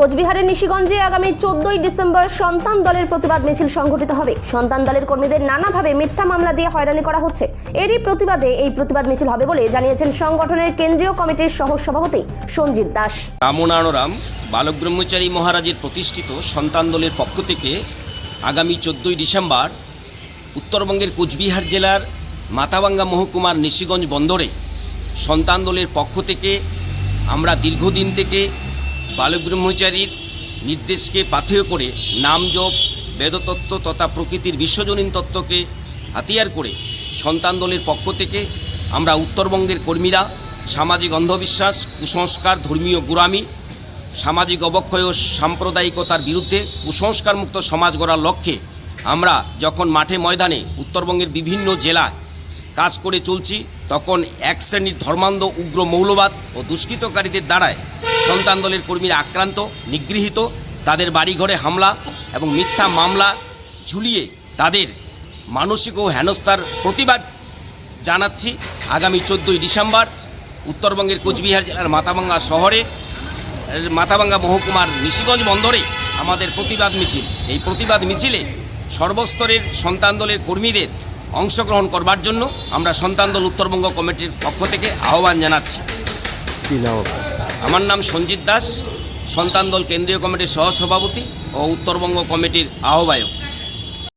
কোচবিহারের নিশিগঞ্জে আগামী চোদ্দই ডিসেম্বর সন্তান দলের প্রতিবাদ মিছিল সংঘটিত হবে। সন্তান দলের কর্মীদের নানাভাবে মিথ্যা মামলা দিয়ে হয়রানি করা হচ্ছে। এরই প্রতিবাদে এই প্রতিবাদ মিছিল হবে বলে জানিয়েছেন সংগঠনের কেন্দ্রীয় কমিটির সহ সভাপতি সঞ্জিত দাস। রামনারাম বালক ব্রহ্মচারী মহারাজের প্রতিষ্ঠিত সন্তান দলের পক্ষ থেকে আগামী চোদ্দই ডিসেম্বর উত্তরবঙ্গের কোচবিহার জেলার মাথাভাঙ্গা মহকুমার নিশিগঞ্জ বন্দরে সন্তান দলের পক্ষ থেকে আমরা দীর্ঘদিন থেকে বালক ব্রহ্মচারীর নির্দেশকে পাথেয় করে নাম জপ, বেদতত্ত্ব তথা প্রকৃতির বিশ্বজনীন তত্ত্বকে হাতিয়ার করে সন্তান দলের পক্ষ থেকে আমরা উত্তরবঙ্গের কর্মীরা, সামাজিক অন্ধবিশ্বাস, কুসংস্কার ধর্মীয় গুরামি, সামাজিক অবক্ষয় ও সাম্প্রদায়িকতার বিরুদ্ধে কুসংস্কারমুক্ত সমাজ গড়ার লক্ষ্যে আমরা যখন মাঠে ময়দানে উত্তরবঙ্গের বিভিন্ন জেলায় কাজ করে চলছি, তখন এক শ্রেণির ধর্মান্ধ উগ্র মৌলবাদ ও দুষ্কৃতকারীদের দ্বারায় সন্তান দলের কর্মীরা আক্রান্ত, নিগৃহীত, তাদের বাড়িঘরে হামলা এবং মিথ্যা মামলা ঝুলিয়ে তাদের মানসিক ও হেনস্থার প্রতিবাদ জানাচ্ছি আগামী চোদ্দোই ডিসেম্বর উত্তরবঙ্গের কোচবিহার জেলার মাথাভাঙ্গা শহরে মাথাভাঙ্গা মহকুমার নিশিগঞ্জ বন্দরে আমাদের প্রতিবাদ মিছিল। এই প্রতিবাদ মিছিলে সর্বস্তরের সন্তান দলের কর্মীদের অংশগ্রহণ করবার জন্য আমরা সন্তান দল উত্তরবঙ্গ কমিটির পক্ষ থেকে আহ্বান জানাচ্ছি? আমার নাম সঞ্জিত দাস সন্তান দল কেন্দ্রীয় কমিটির সহসভাপতি ও উত্তরবঙ্গ কমিটির আহ্বায়ক